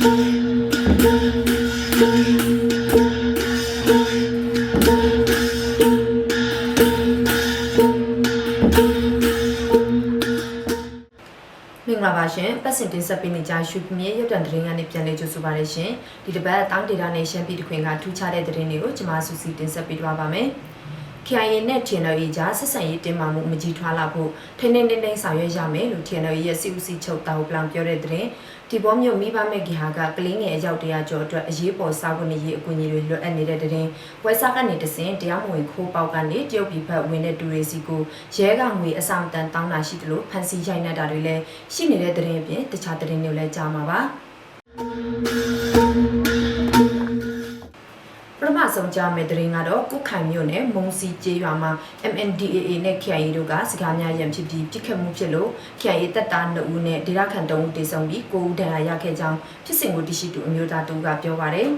မင်္ဂလာပါရှင်ပတ်စင်တင်ဆက်ပေးနေကြရွှေမြေရုပ်တံသတင်းကနေပြန်လည်ကြိုဆိုပါရရှင်ဒီတစ်ပတ်တောင်းဒေတာနဲ့ရှမ်းပြည်တခွင်ကထူးခြားတဲ့သတင်းတွေကိုကျွန်မစုစည်းတင်ဆက်ပေးသွားပါမယ် KIA နဲ့ TNL ကြားဆက်ဆံရေးတင်မာမှုမကြီးထွားလာဖို့ထိန်းထိန်းသိမ်းသိမ်းဆောင်ရွက်ရမယ်လို့ TNL ရဲ့စီဦးစီချုပ်တာဝပလောင်ပြောတဲ့သတင်း ဒီဘောမျိုးမိဘမဲ့ဂီဟာကကလင်းငယ်အယောက်တရာကျော်အတွက်အရေးပေါ်စားဖို့နေရေးအကူအညီတွေလွှတ်အပ်နေတဲ့သတင်းဝက်စားကနေတစင်တရားမဝင်ခိုးပေါက်ကနေတရုတ်ပြည်ဘက်ဝင်တဲ့တူရီစီကိုရဲကငွေအစမတန်တောင်းတာရှိတယ်လို့ဖန်စီရိုက်နေတာတွေလည်းရှိနေတဲ့သတင်းအပြင်တခြားသတင်းတွေလည်းကြားမှာပါ ဆုံးကြားမယ့်သတင်းကတော့ကုတ်ခိုင်မြို့နယ်မုံစီကျေးရွာမှာ MNDAA နဲ့ KIA တို့ကစကားများရန်ဖြစ်ပြီးပြစ်ခတ်မှုဖြစ်လို့ KIA တပ်သား2ဦးနဲ့ဒေသခံ3ဦးတေဆုံးပြီး9ဦးဒဏ်ရာရခဲ့ကြောင်းဖြစ်စဉ်ကိုတရှိသူအမျိုးသားတို့ကပြောပါတယ်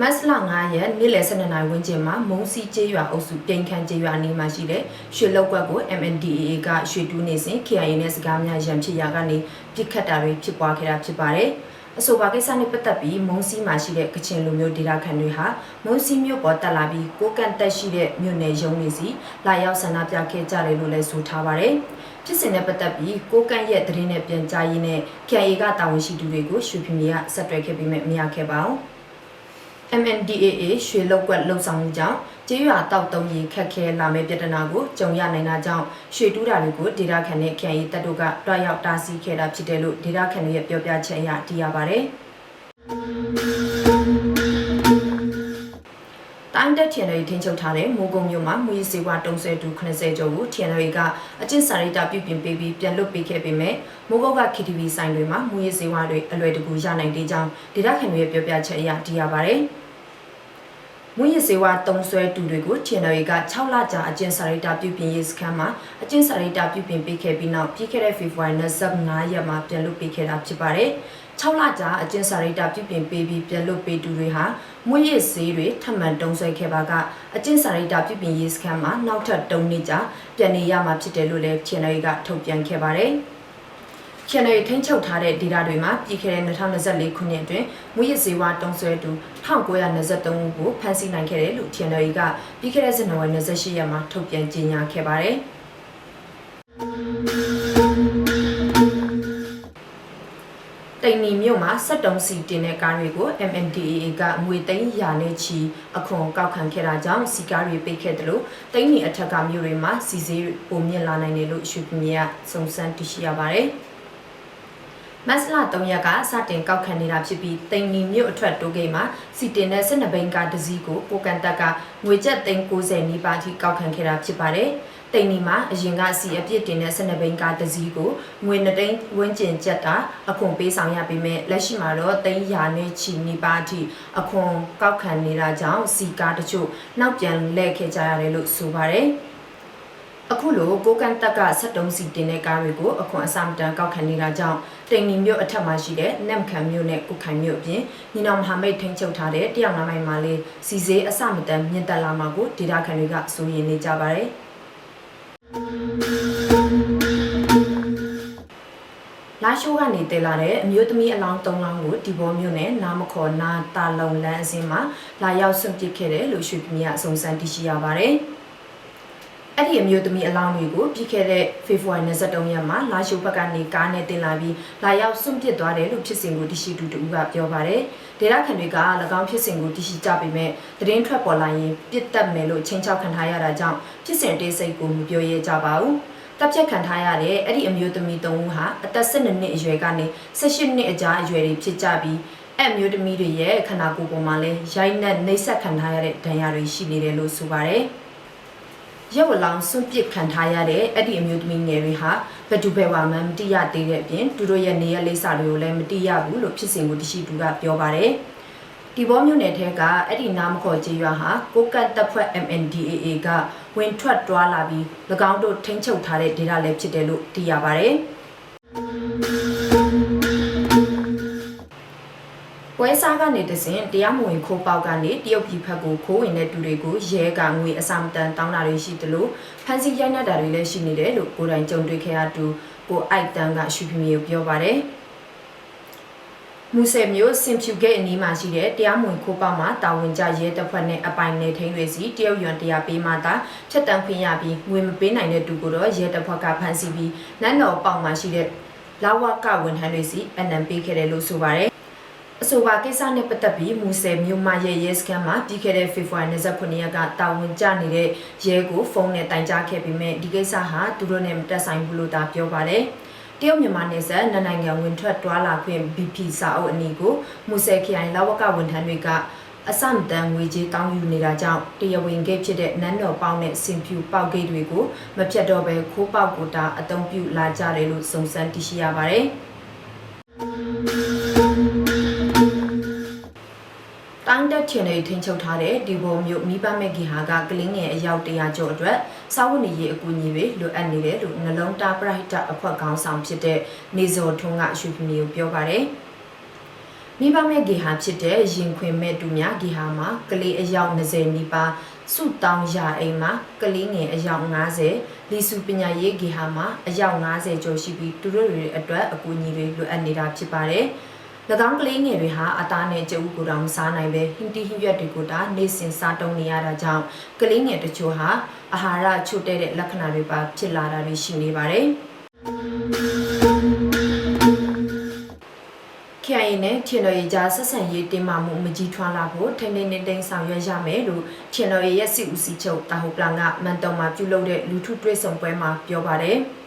မတ်လ9ရက်နေ့လယ်12နာရီဝန်းကျင်မှာမုံစီကျေးရွာအုပ်စုပြင်ခန့်ကျေးရွာအနီးမှာရှိတဲ့ရွှေလောက်ကွက်ကို MNDAA ကရွှေတူးနေစဉ် KIA နဲ့စကားများရန်ဖြစ်ရာကနေပြစ်ခတ်တာတွေဖြစ်ပွားခဲ့တာဖြစ်ပါတယ်။ အဆိုပါကိစ္စနဲ့ပတ်သက်ပြီးမုံစီမှာရှိတဲ့ကချင်လူမျိုးဒေသခံတွေဟာမုံစီမြို့ပေါ်တက်လာပြီးကိုကန်တက်ရှိတဲ့မြို့နယ်ရုံးတွေစီလာရောက်ဆန္ဒပြခဲ့ကြတယ်လို့လည်းဆိုထားပါတယ်။ဖြစ်စဉ်နဲ့ပတ်သက်ပြီးကိုကန်ရဲ့သတင်းနဲ့ပြန်ကြားရေးနဲ့ KIA ကတာဝန်ရှိသူတွေကိုရွှေပြည်မြေကဆက်သွယ်ခဲ့ပြီးမရခဲ့ပါဘူး။ MNDAA ရွှေလောက်ကွက်လှုပ်ဆောင်မှုကြောင့်ကျေးရွာတောက်တုံးရီခက်ခဲလာမယ့်ပြဿနာကိုကြုံရနိုင်တာကြောင့်ရွှေတူးတာတွေကိုဒေတာခန်နဲ့ KIA တပ်တို့ကတွားရောက်တားဆီးခဲ့တာဖြစ်တယ်လို့ဒေတာခန်ရဲ့ပြောပြချက်အရသိရပါဗျ။တိုင်းတက် TNL ထင်းချုပ်ထားတဲ့မိုးကုံမြို့မှာမူရစေဝါတုံးဆဲတူ80ကျော်ကို TNL ကအကျင့်စာရိတ္တပြုပြင်ပေးပြီးပြန်လွတ်ပေးခဲ့ပေမဲ့မိုးကုတ်က KTV ဆိုင်တွေမှာမူရစေဝါတွေအလွယ်တကူရနိုင်သေးကြောင်းဒေတာခန်ရဲ့ပြောပြချက်အရသိရပါဗျ။ မွေးရစေဝါတုံးဆွဲတူတွေကို TNL က6လကြာအကျဉ်းစာရိတ္တပြုပြင်ရေးစခန်းမှာအကျဉ်းစာရိတ္တပြုပြင်ပေးခဲ့ပြီးနောက်ပြီးခဲ့တဲ့ဖေဖော်ဝါရီ25ရက်မှာပြန်လွတ်ပေးခဲ့တာဖြစ်ပါတယ်။6လကြာအကျဉ်းစာရိတ္တပြုပြင်ပေးပြီးပြန်လွတ်ပေးသူတွေဟာမွေးရစေးတွေထပ်မံတုံးဆွဲခဲ့ပါကအကျဉ်းစာရိတ္တပြုပြင်ရေးစခန်းမှာနောက်ထပ်3နှစ်ကြာပြန်နေရမှာဖြစ်တယ်လို့လည်း TNL ကထုတ်ပြန်ခဲ့ပါတယ်။ channel ထိန်းချုပ်ထားတဲ့ဒေတာတွေမှာပြည်ခဲ့တဲ့2024ခုနှစ်အတွင်းမွေးရစေဝါတုံးဆွဲသူ1923ဦးကိုဖမ်းဆီးနိုင်ခဲ့တယ်လို့ channel ကပြီးခဲ့တဲ့ဇန်နဝါရီ28ရက်မှာထုတ်ပြန်ကြေညာခဲ့ပါတယ်။တိန်နီမြို့မှာ73စီတင်တဲ့ကားတွေကို MNDAA ကငွေသိန်းရာနဲ့ချီအခွန်ကောက်ခံခဲ့တာကြောင့်စီကားတွေပိတ်ခဲ့တယ်လို့တိန်နီအထက်ကမြို့တွေမှာစီစေးပုံမြင့်လာနိုင်တယ်လို့ရွှေပြည်မြေကစုံစမ်းသိရှိရပါတယ်။ မတ်လ3ရက်ကစတင်ကောက်ခံနေတာဖြစ်ပြီးတိန်နီမြို့အထွက်တိုးဂိတ်မှာစီတင်တဲ့12ဘိန်းကားတစ်စီးကိုပိုကန်တက်ကငွေကျပ်390နီးပါးထိကောက်ခံခဲ့တာဖြစ်ပါတယ်။တိန်နီမှာအရင်ကစီအပြစ်တင်တဲ့12ဘိန်းကားတစ်စီးကိုငွေ2သိန်းဝန်းကျင်ကျပ်တာအခွန်ပေးဆောင်ရပေမဲ့လက်ရှိမှာတော့သိန်းရာနဲ့ချီနီးပါးအထိအခွန်ကောက်ခံနေတာကြောင့်စီကားတချို့နောက်ပြန်လှည့်ခဲ့ကြရတယ်လို့ဆိုပါတယ်။ အခုလိုကိုကန်တက်က73စီတင်တဲ့ကားတွေကိုအခွန်အစမတန်ကောက်ခံနေတာကြောင့်တိန်နီမြို့အထက်မှာရှိတဲ့နမ်ခန်မြို့နဲ့ကုခိုင်မြို့အပြင်ညီနောင်မဟာမိတ်ထိန်းချုပ်ထားတဲ့တယောက်နာမိုင်မှာလေးစီစေးအစမတန်မြင့်တက်လာမှာကိုဒေတာခန်တွေကစိုးရိမ်နေကြပါတယ်လာရှိုးကနေတည်လာတဲ့အမျိုးသမီးအလောင်း၃လောင်းကိုဒီဘောမျိုးနဲ့နာမခေါ်နာတာလုံလန်းအစင်းမှာလာရောက်ဆွန့်ပစ်ခဲ့တယ်လို့ရွှေပြည်မြအစုံစမ်းသိရှိရပါတယ်။ အဲ့ဒီအမျိုးသမီးအလောင်းတွေကိုပြီးခဲ့တဲ့ဖေဖော်ဝါရီ23ရက်မှာလာရှိုးဘက်ကနေကားနဲ့တင်လာပြီးလာရောက်စွန့်ပစ်သွားတယ်လို့ဖြစ်စဉ်ကိုတရှိတူတူကပြောပါတယ်။ဒေတာခန်တွေက၎င်းဖြစ်စဉ်ကိုတရှိကြပေမဲ့သတင်းထွက်ပေါ်လာရင်ပြစ်တက်မယ်လို့ချင်းချောက်ခံထားရတာကြောင့်ဖြစ်စဉ်တေးစိတ်ကိုမပြောရဲကြပါဘူး။တပ်ဖြတ်ခံထားရတဲ့အဲ့ဒီအမျိုးသမီး၃ဦးဟာအသက်12နှစ်အရွယ်ကနေ18နှစ်အကြာအရွယ်တွေဖြစ်ကြပြီးအဲ့မျိုးသမီးတွေရဲ့ခန္ဓာကိုယ်ပေါ်မှာလည်းရိုက်နှက်နှိပ်စက်ခံထားရတဲ့ဒဏ်ရာတွေရှိနေတယ်လို့ဆိုပါတယ်။ ရုပ်အလောင်းစွန့်ပစ်ခံထားရတဲ့အဲ့ဒီအမျိုးသမီးငယ်တွေဟာဘဒူဘဲဝါမှန်မတိရသေးတဲ့အပြင်သူတို့ရဲ့နေရလိပ်စာတွေကိုလည်းမတိရဘူးလို့ဖြစ်စဉ်ကိုတရှိသူကပြောပါတယ်ဒီဘောမျိုးနယ်ထဲကအဲ့ဒီနာမခေါ်ကြေးရွာဟာကိုကတ်တပ်ဖွဲ့ MNDAA ကဝင်ထွက်တွားလာပြီး၎င်းတို့ထိန်းချုပ်ထားတဲ့ဒေတာလည်းဖြစ်တယ်လို့သိရပါတယ်။ ပွဲစားကနေတစဉ်တရားမဝင်ခိုးပေါက်ကနေတရုတ်ပြည်ဖက်ကိုခိုးဝင်တဲ့သူတွေကိုရဲကငွေအစမတန်တောင်းတာတွေရှိတယ်လို့ဖန်စီရိုက်နှက်တာတွေလည်းရှိနေတယ်လို့ကိုယ်တိုင်ကြုံတွေ့ခဲ့ရသူကိုအိုက်တန်ကရှုပြမြေကိုပြောပါတယ်မူဆယ်မြို့စင်ဖြူဂိတ်အနီးမှာရှိတဲ့တရားမဝင်ခိုးပေါက်မှာတာဝန်ကျရဲတပ်ဖွဲ့နဲ့အပိုင်နေထိန်တွေစီတရုတ်ရွန်တရားပေးမှသာချက်တန်းခွင့်ရပြီးငွေမပေးနိုင်တဲ့သူကိုတော့ရဲတပ်ဖွဲ့ကဖမ်းဆီးပြီးနန်းတော်ပေါက်မှာရှိတဲ့လာဝကဝန်ထမ်းတွေစီအနံပေးခဲ့တယ်လို့ဆိုပါတယ် အဆိုပါကိစ္စနဲ့ပတ်သက်ပြီးမူဆယ်မြို့မရဲ့ရဲစခန်းမှာပြီးခဲ့တဲ့ဖေဖော်ဝါရီ29ရက်ကတာဝန်ကျနေတဲ့ရဲကိုဖုန်းနဲ့တိုင်ကြားခဲ့ပြီးမြဲဒီကိစ္စဟာသူတို့နဲ့မတက်ဆိုင်ဘူးလို့သာပြောပါတယ်တရုတ်မြန်မာနယ်စပ်နှစ်နိုင်ငံဝင်ထွက်တွာလာခွင့် BP စာအုပ်အနီးကိုမူဆယ်ခရိုင်လာဝကဝန်ထမ်းတွေကအစမတန်ငွေကြေးတောင်းယူနေတာကြောင့်တရားဝင်ဂိတ်ဖြစ်တဲ့နန်းတော်ပေါက်နဲ့စင်ဖြူပေါက်ဂိတ်တွေကိုမဖြတ်တော့ဘဲခိုးပေါက်ကိုတာအသုံးပြုလာကြတယ်လို့စုံစမ်းသိရှိရပါတယ်။ တိုင်းတက်ချင်တွေထင်းချုပ်ထားတဲ့ဒီဘောမျိုးမိဘမဲ့ဂီဟာကကလင်းငယ်အယောက်100ကျော်အတွက်စာဝတ်နေရေးအကူအညီတွေလိုအပ်နေတယ်လို့နှလုံးသားပရိုက်တာအဖွဲ့ခေါင်းဆောင်ဖြစ်တဲ့နေဇော်ထွန်းကရွှေဖမီကိုပြောပါတယ်မိဘမဲ့ဂီဟာဖြစ်တဲ့ရင်ခွင်မဲ့တူများဂီဟာမှာကလေးအယောက်20နီးပါးစုတောင်းရအိမ်မှာကလေးငယ်အယောက်90လီစုပညာရေးဂီဟာမှာအယောက်90ကျော်ရှိပြီးသူတို့တွေအတွက်အကူအညီတွေလိုအပ်နေတာဖြစ်ပါတယ်။၎ င်းကလေးငယ်တွေဟာအသားနဲ့ကြက်ဥကိုတောင်မစားနိုင်ပဲဟင်းတီဟင်းရွက်တွေကိုတာနေစဉ်စားတုံးနေရတာကြောင့်ကလေးငယ်တချို့ဟာအာဟာရချို့တဲ့တဲ့လက္ခဏာတွေပါဖြစ်လာတာတွေရှိနေပါတယ်။ KIA နဲ့ချင်တော်ရေးကြားဆက်ဆံရေးတင်မာမှုမကြီးထွားလာဖို့ထိန်းထိန်းသိမ်းသိမ်းဆောင်ရွက်ရမယ်လို့ချင်တော်ရေးရဲ့စစ်ဦးစီးချုပ်တာဟိုပလန်ကမန်တုံမှာပြုလုပ်တဲ့လူထုတွေ့ဆုံပွဲမှာပြောပါတယ်။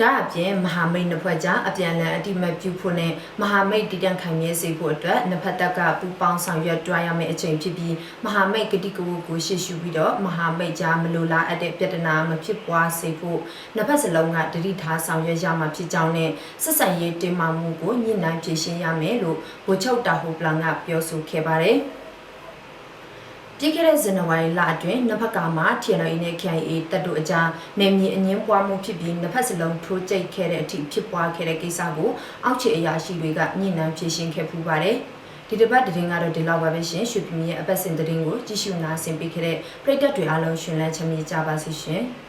ဒါအပြင်မဟာမိတ်နှစ်ဖွဲ့ကြားအပြန်အလှန်အတိမတ်ပြုဖို့နဲ့မဟာမိတ်တည်တံ့ခိုင်မြဲစေဖို့အတွက်နှစ်ဖက်တပ်ကပူးပေါင်းဆောင်ရွက်တွားရမယ့်အချိန်ဖြစ်ပြီးမဟာမိတ်ကတိကဝတ်ကိုရှေ့ရှုပြီးတော့မဟာမိတ်ကြားမလိုလားအပ်တဲ့ပြဿနာမဖြစ်ပွားစေဖို့နှစ်ဖက်စလုံးကတတိထားဆောင်ရွက်ရမှာဖြစ်ကြောင်းနဲ့ဆက်ဆံရေးတင်မာမှုကိုညှိနှိုင်းဖြေရှင်းရမယ်လို့ဗိုလ်ချုပ်တာဟိုပလန်ကပြောဆိုခဲ့ပါတယ်။ ပြီးခဲ့တဲ့ဇန်နဝါရီလအတွင်းနှစ်ဖက်ကမှ TNL နဲ့ KIA တပ်တို့အကြားနေမြေအငင်းပွားမှုဖြစ်ပြီးနှစ်ဖက်စလုံး project ခဲ့တဲ့အထိဖြစ်ပွားခဲ့တဲ့ကိစ္စကိုအောက်ခြေအရာရှိတွေကညှိနှိုင်းဖြေရှင်းခဲ့ပူပါတယ်။ဒီတစ်ပတ်သတင်းကတော့ဒီလောက်ပါပဲရှင်ရွှေပြည်ရဲ့အပတ်စဉ်သတင်းကိုကြည့်ရှုနာဆင်ပေးခဲ့တဲ့ပရိသတ်တွေအားလုံးရှင်လန်းချမ်းမြေ့ကြပါစေရှင်။